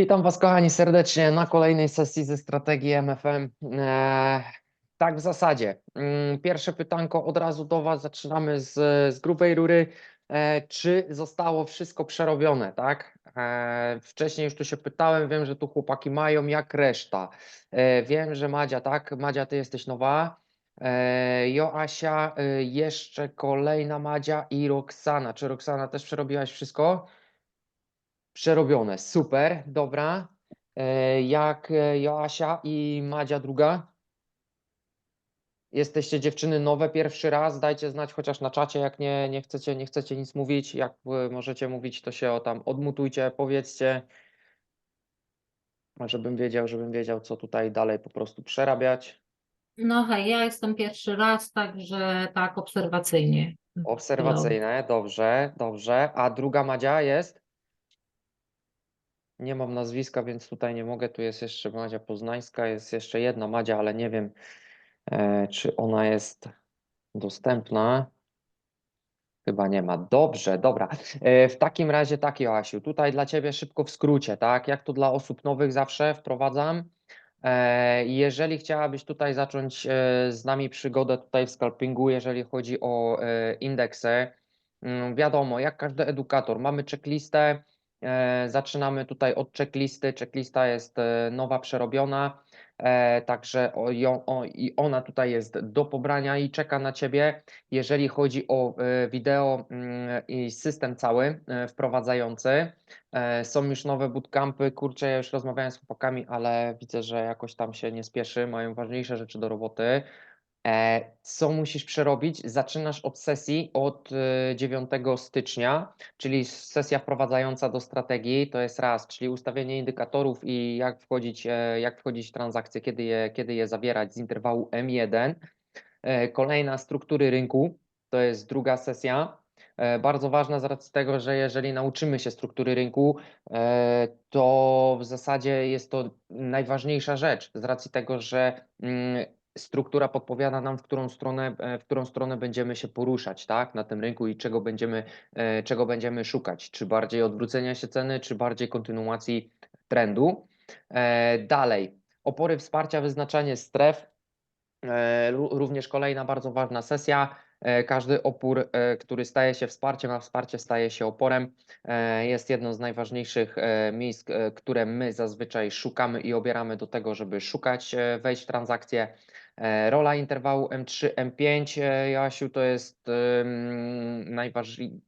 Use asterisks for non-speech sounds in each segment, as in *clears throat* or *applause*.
Witam Was, kochani, serdecznie na kolejnej sesji ze strategii MFM. Eee, tak, w zasadzie. Mm, Pierwsze pytanko od razu do Was. Zaczynamy z, z grubej rury. E, czy zostało wszystko przerobione, tak? E, wcześniej już tu się pytałem, wiem, że tu chłopaki mają, jak reszta. E, wiem, że Madzia, tak? Madzia, Ty jesteś nowa. E, Joasia, e, jeszcze kolejna Madzia i Roxana. Czy Roxana też przerobiłaś wszystko? Przerobione, super, dobra. E, Jak e, Joasia i Madzia druga? Jesteście dziewczyny nowe pierwszy raz, dajcie znać chociaż na czacie, jak nie, nie chcecie, nie chcecie nic mówić, jak e, możecie mówić, to się o tam odmutujcie, powiedzcie. Żebym wiedział, żebym wiedział, co tutaj dalej po prostu przerabiać. No hej, ja jestem pierwszy raz, także tak obserwacyjnie. Obserwacyjne, dobrze, dobrze. A druga Madzia jest? Nie mam nazwiska, więc tutaj nie mogę. Tu jest jeszcze Madzia Poznańska, jest jeszcze jedna Madzia, ale nie wiem, e, czy ona jest dostępna. Chyba nie ma. Dobrze, dobra. E, W takim razie tak, Joasiu, tutaj dla Ciebie szybko w skrócie, tak? Jak to dla osób nowych zawsze wprowadzam. E, Jeżeli chciałabyś tutaj zacząć z nami przygodę tutaj w scalpingu, jeżeli chodzi o indeksy, mm, wiadomo, jak każdy edukator, mamy checklistę, zaczynamy tutaj od checklisty, checklista jest e, nowa, przerobiona, e, także i ona tutaj jest do pobrania i czeka na Ciebie, jeżeli chodzi o e, wideo mm, i system cały e, wprowadzający. E, Są już nowe bootcampy, kurczę, ja już rozmawiałem z chłopakami, ale widzę, że jakoś tam się nie spieszy, mają ważniejsze rzeczy do roboty. E, Co musisz przerobić? Zaczynasz od sesji od e, 9 stycznia, czyli sesja wprowadzająca do strategii, to jest raz, czyli ustawienie indykatorów i jak wchodzić, e, jak wchodzić w transakcje, kiedy je, kiedy je zawierać z interwału M1. E, Kolejna struktury rynku, to jest druga sesja. Bardzo ważna z racji tego, że jeżeli nauczymy się struktury rynku, to w zasadzie jest to najważniejsza rzecz z racji tego, że mm, struktura podpowiada nam, w którą stronę, e, w którą stronę będziemy się poruszać, tak, na tym rynku i czego będziemy, e, czego będziemy szukać, czy bardziej odwrócenia się ceny, czy bardziej kontynuacji trendu. E, Dalej, opory wsparcia, wyznaczanie stref, ró- Również kolejna bardzo ważna sesja. E, Każdy opór, e, który staje się wsparciem, a wsparcie staje się oporem, e, jest jedną z najważniejszych miejsc, które my zazwyczaj szukamy i obieramy do tego, żeby szukać, wejść w transakcję. Rola interwału M3, M5, e, Joasiu, to jest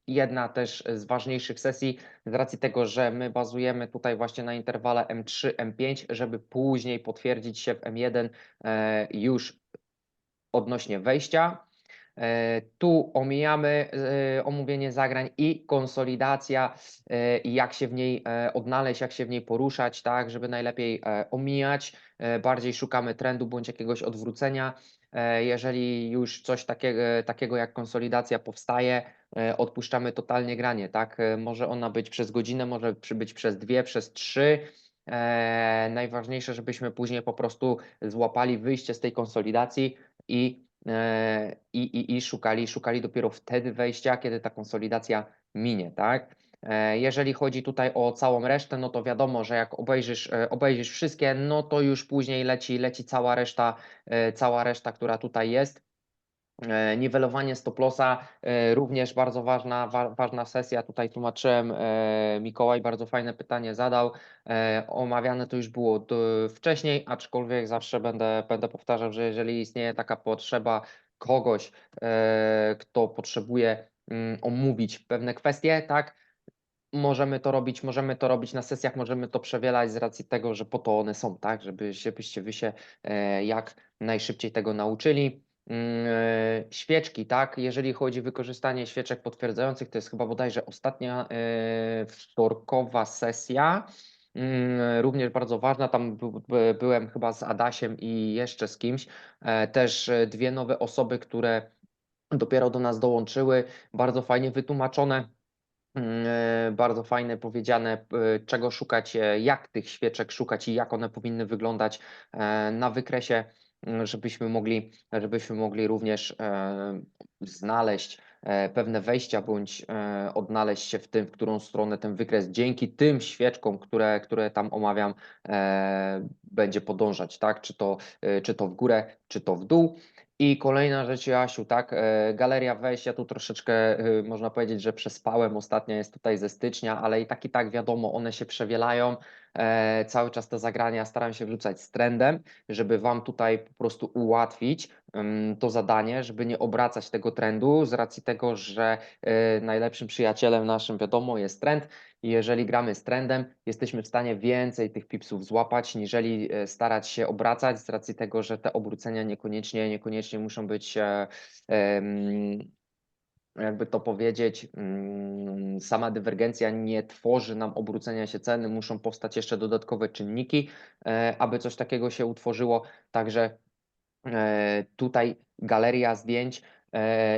jedna też z ważniejszych sesji, z racji tego, że my bazujemy tutaj właśnie na interwale M3, M5, żeby później potwierdzić się w M1 e, już odnośnie wejścia. E, Tu omijamy e, omówienie zagrań i konsolidacja, e, i jak się w niej odnaleźć, jak się w niej poruszać, tak, żeby najlepiej omijać. Bardziej szukamy trendu bądź jakiegoś odwrócenia. Jeżeli już coś takiego, takiego jak konsolidacja powstaje, odpuszczamy totalnie granie, tak? Może ona być przez godzinę, może być przez dwie, przez trzy. Najważniejsze, żebyśmy później po prostu złapali wyjście z tej konsolidacji i, i, i, i szukali, szukali dopiero wtedy wejścia, kiedy ta konsolidacja minie, tak? E, Jeżeli chodzi tutaj o całą resztę, no to wiadomo, że jak obejrzysz, e, obejrzysz wszystkie, no to już później leci, leci cała reszta, e, cała reszta, która tutaj jest. E, Niwelowanie stop lossa, e, również bardzo ważna, wa, ważna sesja. Tutaj tłumaczyłem, e, Mikołaj bardzo fajne pytanie zadał. Omawiane to już było wcześniej, aczkolwiek zawsze będę, będę powtarzał, że jeżeli istnieje taka potrzeba kogoś, kto potrzebuje mm, omówić pewne kwestie, tak, możemy to robić, możemy to robić na sesjach, możemy to przewielać z racji tego, że po to one są, tak, żeby, żebyście wy się jak najszybciej tego nauczyli. Mm, e, Świeczki, tak, jeżeli chodzi o wykorzystanie świeczek potwierdzających, to jest chyba bodajże ostatnia e, wtorkowa sesja. Mm, Również bardzo ważna, tam by, by, byłem chyba z Adasiem i jeszcze z kimś. E, Też e, dwie nowe osoby, które dopiero do nas dołączyły, bardzo fajnie wytłumaczone. Mm, e, Bardzo fajne powiedziane, e, czego szukać, e, jak tych świeczek szukać i jak one powinny wyglądać e, na wykresie, żebyśmy mogli, żebyśmy mogli również e, znaleźć e, pewne wejścia bądź e, odnaleźć się w tym, w którą stronę ten wykres dzięki tym świeczkom, które, które tam omawiam, będzie podążać, tak? Czy to, czy to w górę, czy to w dół. I kolejna rzecz, Jasiu, tak, e, galeria wejść, ja tu troszeczkę e, można powiedzieć, że przespałem, ostatnia jest tutaj ze stycznia, ale i tak i tak wiadomo, one się przewielają, e, cały czas te zagrania staram się wrzucać z trendem, żeby Wam tutaj po prostu ułatwić ym, to zadanie, żeby nie obracać tego trendu z racji tego, że najlepszym przyjacielem naszym wiadomo jest trend i jeżeli gramy z trendem, jesteśmy w stanie więcej tych pipsów złapać, niżeli e, starać się obracać z racji tego, że te obrócenia niekoniecznie, niekoniecznie muszą być e, jakby to powiedzieć, mm, sama dywergencja nie tworzy nam obrócenia się ceny, muszą powstać jeszcze dodatkowe czynniki, e, aby coś takiego się utworzyło. Także tutaj galeria zdjęć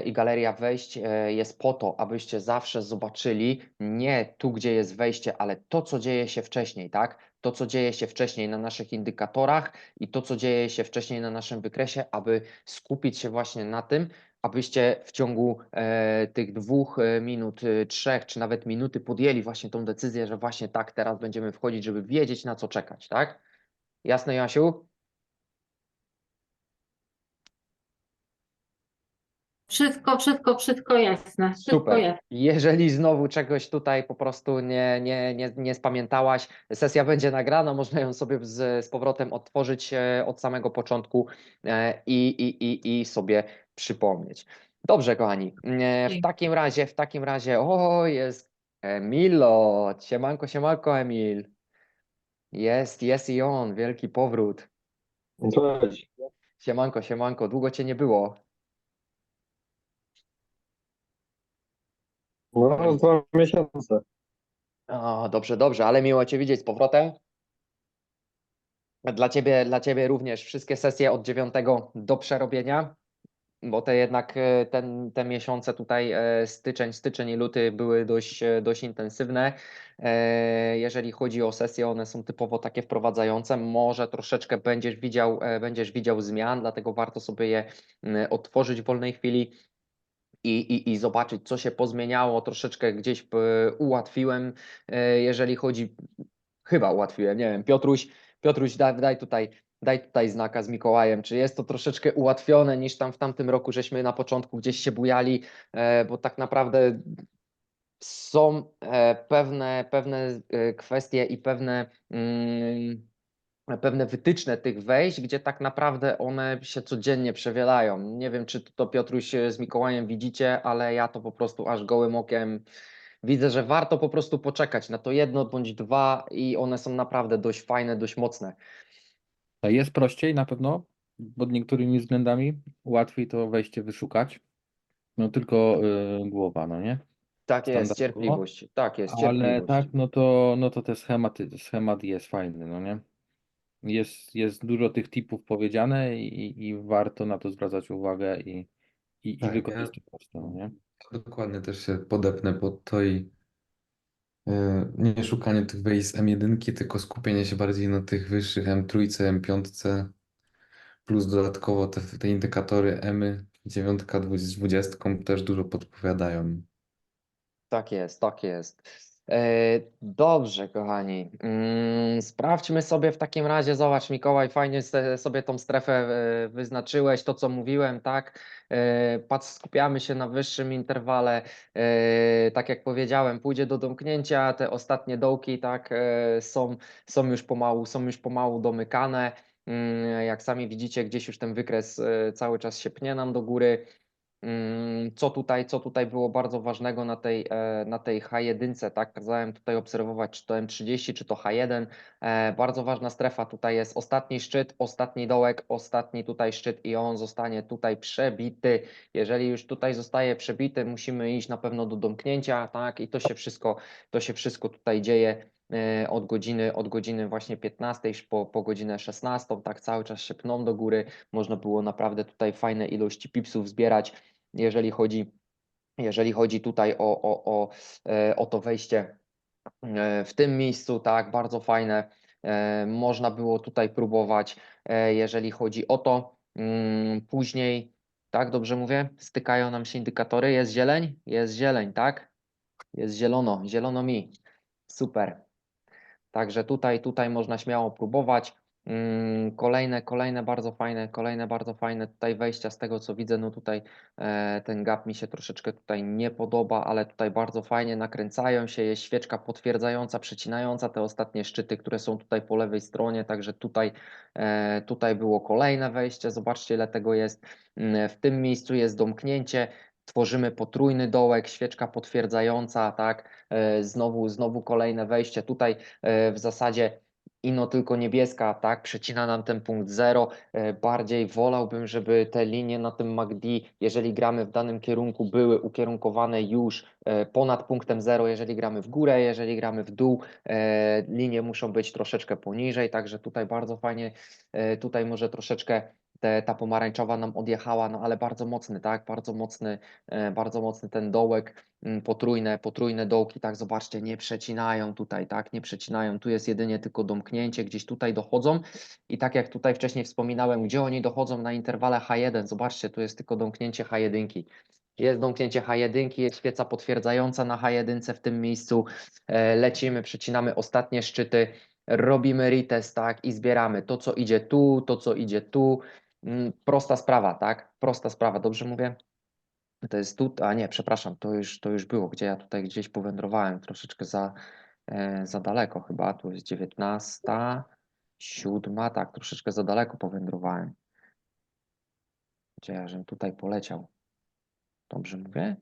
i galeria wejść e, jest po to, abyście zawsze zobaczyli nie tu, gdzie jest wejście, ale to, co dzieje się wcześniej, tak? To, co dzieje się wcześniej na naszych indykatorach i to, co dzieje się wcześniej na naszym wykresie, aby skupić się właśnie na tym, abyście w ciągu e, tych dwóch e, minut, e, trzech, czy nawet minuty podjęli właśnie tą decyzję, że właśnie tak teraz będziemy wchodzić, żeby wiedzieć na co czekać, tak? Jasne, Jasiu? Wszystko, wszystko, wszystko jasne. Wszystko Super. jasne. Jeżeli znowu czegoś tutaj po prostu nie, nie, nie, nie spamiętałaś, sesja będzie nagrana, można ją sobie z, z powrotem odtworzyć e, od samego początku e, i, i, i, i sobie przypomnieć. Dobrze, kochani. e, W takim razie, w takim razie, o, jest Emilo. Siemanko, siemanko, Emil. Jest, jest i on, wielki powrót. Cześć. Siemanko, siemanko, długo cię nie było. No, dwa miesiące. O, dobrze, dobrze, ale miło Cię widzieć z powrotem. Dla Ciebie, dla Ciebie również wszystkie sesje od 9 do przerobienia, bo te jednak e, ten, te miesiące tutaj, e, styczeń, styczeń i luty były dość, e, dość intensywne. Jeżeli chodzi o sesje, one są typowo takie wprowadzające. Może troszeczkę będziesz widział, będziesz widział zmian, dlatego warto sobie je otworzyć w wolnej chwili i, i, i zobaczyć, co się pozmieniało. Troszeczkę gdzieś e, ułatwiłem, e, jeżeli chodzi, chyba ułatwiłem, nie wiem, Piotruś, Piotruś, daj, daj tutaj. Daj tutaj znaka z Mikołajem, czy jest to troszeczkę ułatwione niż tam w tamtym roku, żeśmy na początku gdzieś się bujali, e, bo tak naprawdę są pewne, pewne kwestie i pewne, mm, pewne wytyczne tych wejść, gdzie tak naprawdę one się codziennie przewielają. Nie wiem, czy to Piotruś e, z Mikołajem widzicie, ale ja to po prostu aż gołym okiem widzę, że warto po prostu poczekać na to jedno bądź dwa i one są naprawdę dość fajne, dość mocne. Jest prościej na pewno, pod niektórymi względami łatwiej to wejście wyszukać. No tylko y, głowa, no nie? Tak jest, cierpliwość. Tak jest, Ale cierpliwość. tak, no to, no to te schematy, schemat jest fajny, no nie? Jest, jest dużo tych typów powiedziane i, i warto na to zwracać uwagę i, i, i Tak, ja- wykorzystywać to, no nie? Dokładnie też się podepnę pod to i e, nie szukanie tych wejść z M1, tylko skupienie się bardziej na tych wyższych M3, M5, plus dodatkowo te, te indykatory M, 9, 20 też dużo podpowiadają. Tak jest, tak jest. E, Dobrze, kochani. Mm, Sprawdźmy sobie w takim razie, zobacz Mikołaj, fajnie sobie tą strefę e, wyznaczyłeś, to co mówiłem, tak? E, Patrz, skupiamy się na wyższym interwale. Tak jak powiedziałem, pójdzie do domknięcia, te ostatnie dołki, tak, są, są już pomału, są już pomału domykane. Mm, Jak sami widzicie, gdzieś już ten wykres cały czas się pnie nam do góry. Mm, Co tutaj, co tutaj było bardzo ważnego na tej, e, na tej H1, tak? Kazałem tutaj obserwować, czy to M30, czy to H1. E, Bardzo ważna strefa tutaj jest ostatni szczyt, ostatni dołek, ostatni tutaj szczyt i on zostanie tutaj przebity. Jeżeli już tutaj zostaje przebity, musimy iść na pewno do domknięcia, tak? I to się wszystko, to się wszystko tutaj dzieje e, od godziny, od godziny właśnie 15 po, po godzinę 16, tak? Cały czas się pną do góry. Można było naprawdę tutaj fajne ilości pipsów zbierać jeżeli chodzi, jeżeli chodzi tutaj o, o, o, e, o to wejście e, w tym miejscu, tak, bardzo fajne. E, Można było tutaj próbować, jeżeli chodzi o to. Mm, Później tak? Dobrze mówię? Stykają nam się indykatory. Jest zieleń? Jest zieleń, tak? Jest zielono, zielono mi. Super. Także tutaj, tutaj można śmiało próbować. Mm, Kolejne, kolejne bardzo fajne, kolejne bardzo fajne tutaj wejścia z tego co widzę, no tutaj e, ten gap mi się troszeczkę tutaj nie podoba, ale tutaj bardzo fajnie nakręcają się, jest świeczka potwierdzająca, przecinająca te ostatnie szczyty, które są tutaj po lewej stronie, także tutaj, e, tutaj było kolejne wejście, zobaczcie ile tego jest. Mm, W tym miejscu jest domknięcie, tworzymy potrójny dołek, świeczka potwierdzająca, tak, e, znowu, znowu kolejne wejście, tutaj w zasadzie ino tylko niebieska, tak, przecina nam ten punkt zero. E, Bardziej wolałbym, żeby te linie na tym MACD, jeżeli gramy w danym kierunku, były ukierunkowane już e, ponad punktem zero, jeżeli gramy w górę, jeżeli gramy w dół, e, linie muszą być troszeczkę poniżej, także tutaj bardzo fajnie, tutaj może troszeczkę te, ta pomarańczowa nam odjechała, no ale bardzo mocny, tak, bardzo mocny, e, bardzo mocny ten dołek, mm, potrójne, potrójne dołki, tak, zobaczcie, nie przecinają tutaj, tak, nie przecinają, tu jest jedynie tylko domknięcie, gdzieś tutaj dochodzą. I tak jak tutaj wcześniej wspominałem, gdzie oni dochodzą na interwale H1, zobaczcie, tu jest tylko domknięcie H1. Jest domknięcie H1, jest świeca potwierdzająca na H1 w tym miejscu, e, lecimy, przecinamy ostatnie szczyty, robimy retest, tak, i zbieramy. To, co idzie tu, to, co idzie tu, Prosta sprawa, tak? Prosta sprawa, dobrze mówię? To jest tu, a nie, przepraszam, to już, to już było, gdzie ja tutaj gdzieś powędrowałem troszeczkę za, e, za daleko chyba, tu jest 19, 7, tak, troszeczkę za daleko powędrowałem. Gdzie ja żem tutaj poleciał? Dobrze mówię?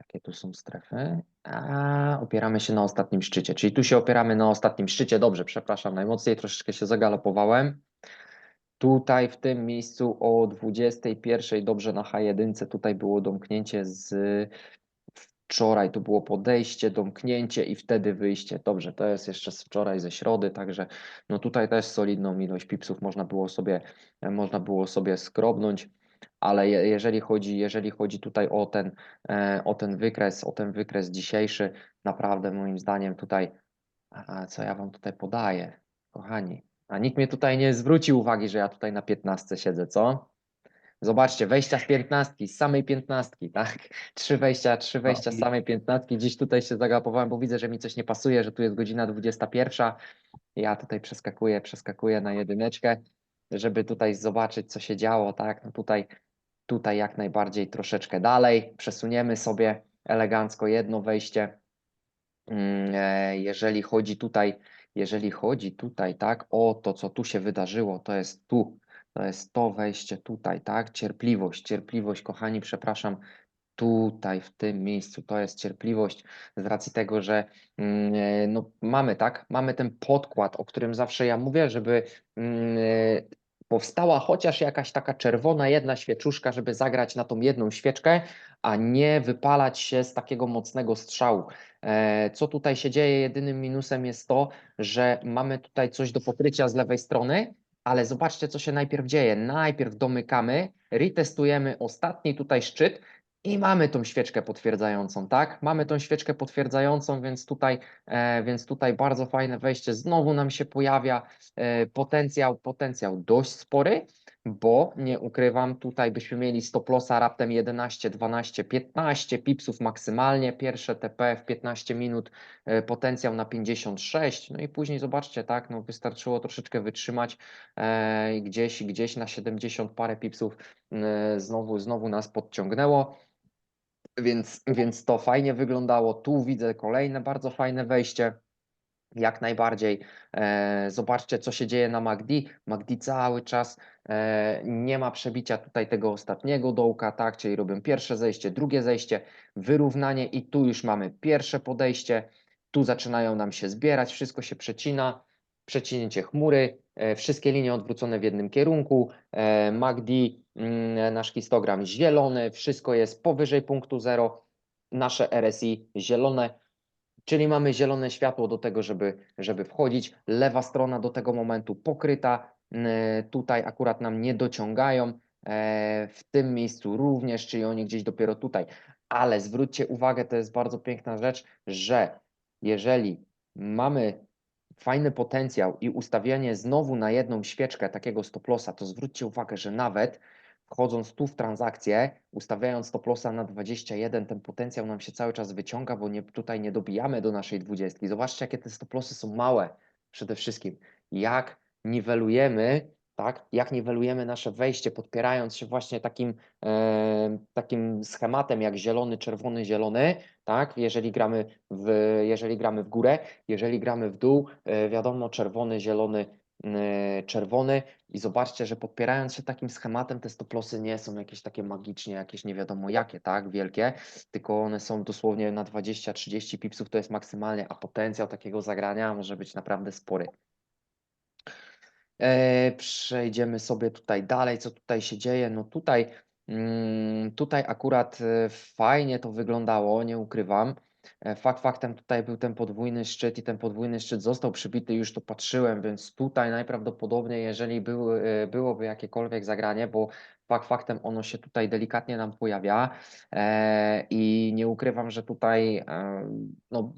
Jakie tu są strefy? A, opieramy się na ostatnim szczycie, czyli tu się opieramy na ostatnim szczycie. Dobrze, przepraszam najmocniej, troszeczkę się zagalopowałem. Tutaj w tym miejscu o 21 dobrze na H1 tutaj było domknięcie z wczoraj, to było podejście, domknięcie i wtedy wyjście. Dobrze, to jest jeszcze z wczoraj ze środy, także no tutaj też solidną ilość pipsów można było sobie, można było sobie skrobnąć ale je- jeżeli chodzi, jeżeli chodzi tutaj o ten, e, o ten wykres, o ten wykres dzisiejszy, naprawdę moim zdaniem tutaj, co ja wam tutaj podaję, kochani, a nikt mnie tutaj nie zwróci uwagi, że ja tutaj na 15 siedzę, co? Zobaczcie, wejścia z piętnastki, z samej piętnastki, tak? *laughs* Trzy wejścia, trzy wejścia z samej piętnastki. Dziś tutaj się zagapowałem, bo widzę, że mi coś nie pasuje, że tu jest godzina 21. Ja tutaj przeskakuję, przeskakuję na jedyneczkę, żeby tutaj zobaczyć, co się działo, tak? No tutaj, tutaj jak najbardziej troszeczkę dalej. Przesuniemy sobie elegancko jedno wejście. Mm, e, Jeżeli chodzi tutaj, jeżeli chodzi tutaj, tak, o to, co tu się wydarzyło, to jest tu, to jest to wejście tutaj, tak, cierpliwość, cierpliwość, kochani, przepraszam, tutaj, w tym miejscu, to jest cierpliwość z racji tego, że mm, e, no, mamy, tak, mamy ten podkład, o którym zawsze ja mówię, żeby mm, e, powstała chociaż jakaś taka czerwona jedna świeczuszka, żeby zagrać na tą jedną świeczkę, a nie wypalać się z takiego mocnego strzału. E, Co tutaj się dzieje? Jedynym minusem jest to, że mamy tutaj coś do pokrycia z lewej strony, ale zobaczcie, co się najpierw dzieje. Najpierw domykamy, retestujemy ostatni tutaj szczyt i mamy tą świeczkę potwierdzającą, tak? Mamy tą świeczkę potwierdzającą, więc tutaj, e, więc tutaj bardzo fajne wejście. Znowu nam się pojawia e, potencjał, potencjał dość spory bo nie ukrywam, tutaj byśmy mieli stop lossa raptem 11, 12, 15 pipsów maksymalnie, pierwsze TP w 15 minut, e, potencjał na 56, no i później zobaczcie, tak, no wystarczyło troszeczkę wytrzymać gdzieś, gdzieś na 70 parę pipsów znowu, znowu nas podciągnęło. Więc, więc to fajnie wyglądało. Tu widzę kolejne bardzo fajne wejście. Jak najbardziej. E, zobaczcie, co się dzieje na MACD. MACD cały czas e, nie ma przebicia tutaj tego ostatniego dołka, tak? Czyli robią pierwsze zejście, drugie zejście, wyrównanie i tu już mamy pierwsze podejście. Tu zaczynają nam się zbierać, wszystko się przecina. Przecinięcie chmury, e, wszystkie linie odwrócone w jednym kierunku. E, MACD, mm, nasz histogram zielony, wszystko jest powyżej punktu zero. Nasze RSI zielone, Czyli mamy zielone światło do tego, żeby, żeby wchodzić. Lewa strona do tego momentu pokryta. Tutaj akurat nam nie dociągają. e, W tym miejscu również, czyli oni gdzieś dopiero tutaj. Ale zwróćcie uwagę, to jest bardzo piękna rzecz, że jeżeli mamy fajny potencjał i ustawienie znowu na jedną świeczkę takiego stop lossa, to zwróćcie uwagę, że nawet wchodząc tu w transakcję, ustawiając stop lossa na 21, ten potencjał nam się cały czas wyciąga, bo nie, tutaj nie dobijamy do naszej 20. Zobaczcie, jakie te stop lossy są małe przede wszystkim. Jak niwelujemy, tak? Jak niwelujemy nasze wejście, podpierając się właśnie takim, e, takim schematem jak zielony, czerwony, zielony, tak? Jeżeli gramy w, jeżeli gramy w górę, jeżeli gramy w dół, e, wiadomo, czerwony, zielony, e, czerwony i zobaczcie, że podpierając się takim schematem, te stoplosy nie są jakieś takie magicznie, jakieś nie wiadomo jakie, tak, wielkie, tylko one są dosłownie na 20-30 pipsów, to jest maksymalnie, a potencjał takiego zagrania może być naprawdę spory. E, przejdziemy sobie tutaj dalej, co tutaj się dzieje. No tutaj, mm, tutaj akurat e, fajnie to wyglądało, nie ukrywam. E, Fakt faktem tutaj był ten podwójny szczyt i ten podwójny szczyt został przybity, już to patrzyłem, więc tutaj najprawdopodobniej, jeżeli był, byłoby jakiekolwiek zagranie, bo fakt faktem ono się tutaj delikatnie nam pojawia i nie ukrywam, że tutaj no,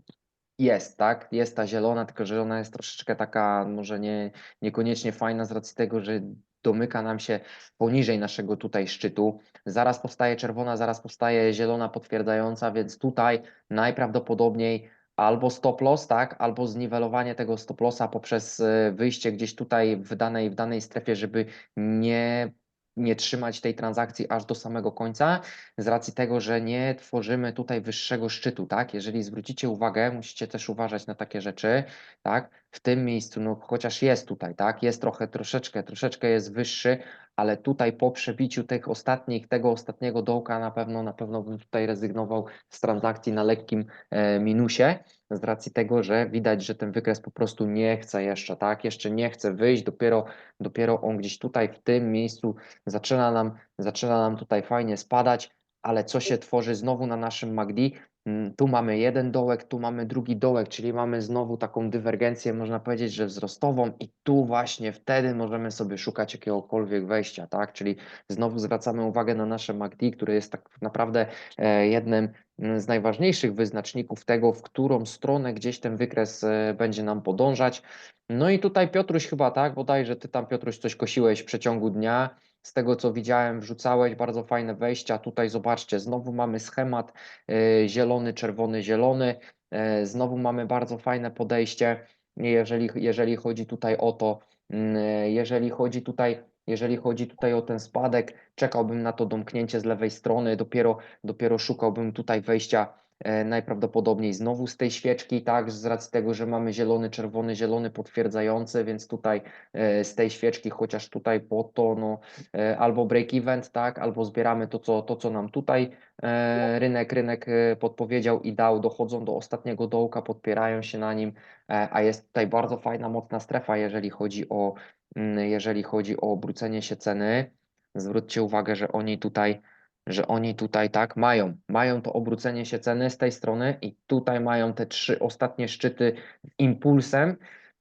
jest, tak? Jest ta zielona, tylko że ona jest troszeczkę taka, może nie, niekoniecznie fajna z racji tego, że domyka nam się poniżej naszego tutaj szczytu. Zaraz powstaje czerwona, zaraz powstaje zielona potwierdzająca, więc tutaj najprawdopodobniej albo stop loss, tak, albo zniwelowanie tego stop lossa poprzez e, wyjście gdzieś tutaj w danej, w danej strefie, żeby nie nie trzymać tej transakcji aż do samego końca, z racji tego, że nie tworzymy tutaj wyższego szczytu, tak? Jeżeli zwrócicie uwagę, musicie też uważać na takie rzeczy, tak? W tym miejscu, no chociaż jest tutaj, tak? Jest trochę, troszeczkę, troszeczkę jest wyższy, ale tutaj po przebiciu tych ostatnich, tego ostatniego dołka na pewno, na pewno bym tutaj rezygnował z transakcji na lekkim e, minusie, z racji tego, że widać, że ten wykres po prostu nie chce jeszcze, tak? Jeszcze nie chce wyjść, dopiero, dopiero on gdzieś tutaj w tym miejscu zaczyna nam, zaczyna nam tutaj fajnie spadać, ale co się tworzy znowu na naszym MACD? Mm, Tu mamy jeden dołek, tu mamy drugi dołek, czyli mamy znowu taką dywergencję, można powiedzieć, że wzrostową i tu właśnie wtedy możemy sobie szukać jakiegokolwiek wejścia, tak? Czyli znowu zwracamy uwagę na nasze MACD, które jest tak naprawdę e, jednym mm, z najważniejszych wyznaczników tego, w którą stronę gdzieś ten wykres e, będzie nam podążać. No i tutaj Piotruś chyba, tak? Bodajże ty tam Piotruś coś kosiłeś w przeciągu dnia. Z tego co widziałem, wrzucałeś bardzo fajne wejścia. Tutaj zobaczcie, znowu mamy schemat e, zielony, czerwony, zielony. E, Znowu mamy bardzo fajne podejście, jeżeli, jeżeli chodzi tutaj o to, mm, jeżeli chodzi tutaj, jeżeli chodzi tutaj o ten spadek, czekałbym na to domknięcie z lewej strony, dopiero, dopiero szukałbym tutaj wejścia najprawdopodobniej znowu z tej świeczki, tak, z racji tego, że mamy zielony, czerwony, zielony potwierdzający, więc tutaj e, z tej świeczki, chociaż tutaj po to, no, e, albo break event, tak, albo zbieramy to, co, to, co nam tutaj e, rynek, rynek e, podpowiedział i dał, dochodzą do ostatniego dołka, podpierają się na nim, e, a jest tutaj bardzo fajna, mocna strefa, jeżeli chodzi o, mm, jeżeli chodzi o obrócenie się ceny. Zwróćcie uwagę, że oni tutaj, że oni tutaj tak mają, mają to obrócenie się ceny z tej strony i tutaj mają te trzy ostatnie szczyty impulsem,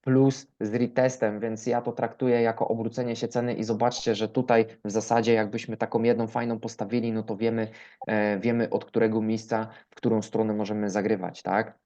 plus z retestem, więc ja to traktuję jako obrócenie się ceny i zobaczcie, że tutaj w zasadzie jakbyśmy taką jedną fajną postawili, no to wiemy, e, wiemy od którego miejsca, w którą stronę możemy zagrywać, tak?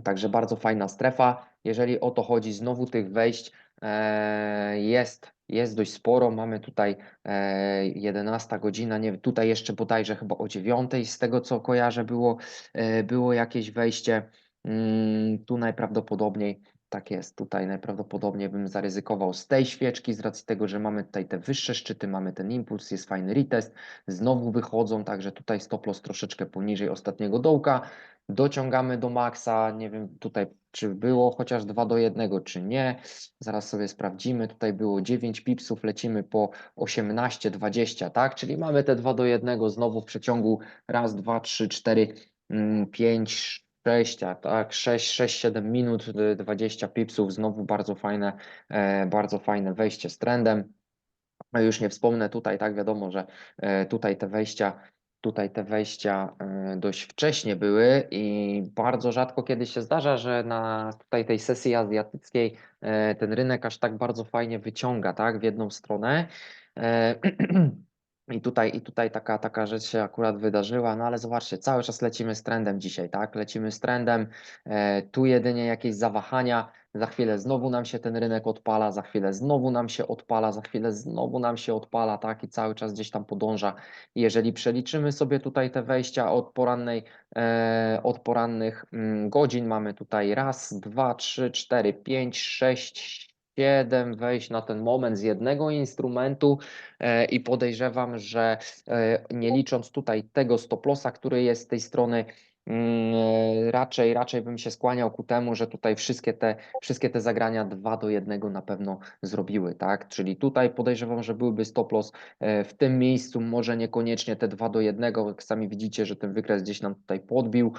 Także bardzo fajna strefa. Jeżeli o to chodzi, znowu tych wejść e, jest, jest dość sporo. Mamy tutaj e, 11 godzina, nie, tutaj jeszcze bodajże chyba o 9 z tego co kojarzę było, e, było jakieś wejście. Mm, tu najprawdopodobniej tak jest, tutaj najprawdopodobniej bym zaryzykował z tej świeczki, z racji tego, że mamy tutaj te wyższe szczyty, mamy ten impuls, jest fajny retest, znowu wychodzą, także tutaj stop loss troszeczkę poniżej ostatniego dołka, dociągamy do maksa, nie wiem tutaj czy było chociaż 2 do 1, czy nie, zaraz sobie sprawdzimy, tutaj było 9 pipsów, lecimy po 18, 20, tak, czyli mamy te 2 do 1 znowu w przeciągu raz, dwa, trzy, cztery, mm, pięć, 6, a tak, 6, 6, 7 minut, y, 20 pipsów, znowu bardzo fajne, e, bardzo fajne wejście z trendem. Już nie wspomnę tutaj, tak wiadomo, że e, tutaj te wejścia, tutaj te wejścia e, dość wcześnie były i bardzo rzadko kiedy się zdarza, że na tutaj tej sesji azjatyckiej ten rynek aż tak bardzo fajnie wyciąga, tak, w jedną stronę. *clears throat* I tutaj, I tutaj taka, taka rzecz się akurat wydarzyła, no ale zobaczcie, cały czas lecimy z trendem dzisiaj, tak? Lecimy z trendem, e, tu jedynie jakieś zawahania, za chwilę znowu nam się ten rynek odpala, za chwilę znowu nam się odpala, za chwilę znowu nam się odpala, tak? I cały czas gdzieś tam podąża. I jeżeli przeliczymy sobie tutaj te wejścia od porannej, e, od porannych mm, godzin, mamy tutaj raz, dwa, trzy, cztery, pięć, sześć, siedem wejść na ten moment z jednego instrumentu e, i podejrzewam, że e, nie licząc tutaj tego stop lossa, który jest z tej strony, mm, e, raczej, raczej bym się skłaniał ku temu, że tutaj wszystkie te, wszystkie te zagrania 2 do 1 na pewno zrobiły, tak? Czyli tutaj podejrzewam, że byłby stop loss w tym miejscu, może niekoniecznie te 2 do 1, jak sami widzicie, że ten wykres gdzieś nam tutaj podbił.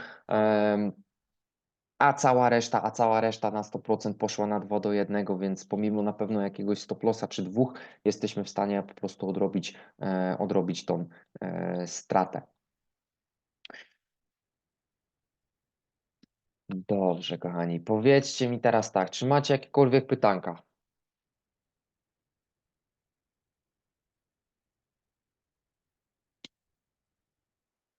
A cała reszta, a cała reszta na 100% poszła na 2 do 1, więc pomimo na pewno jakiegoś stop lossa czy dwóch, jesteśmy w stanie po prostu odrobić, e, odrobić tą e, stratę. Dobrze, kochani, powiedzcie mi teraz tak, czy macie jakiekolwiek pytanka?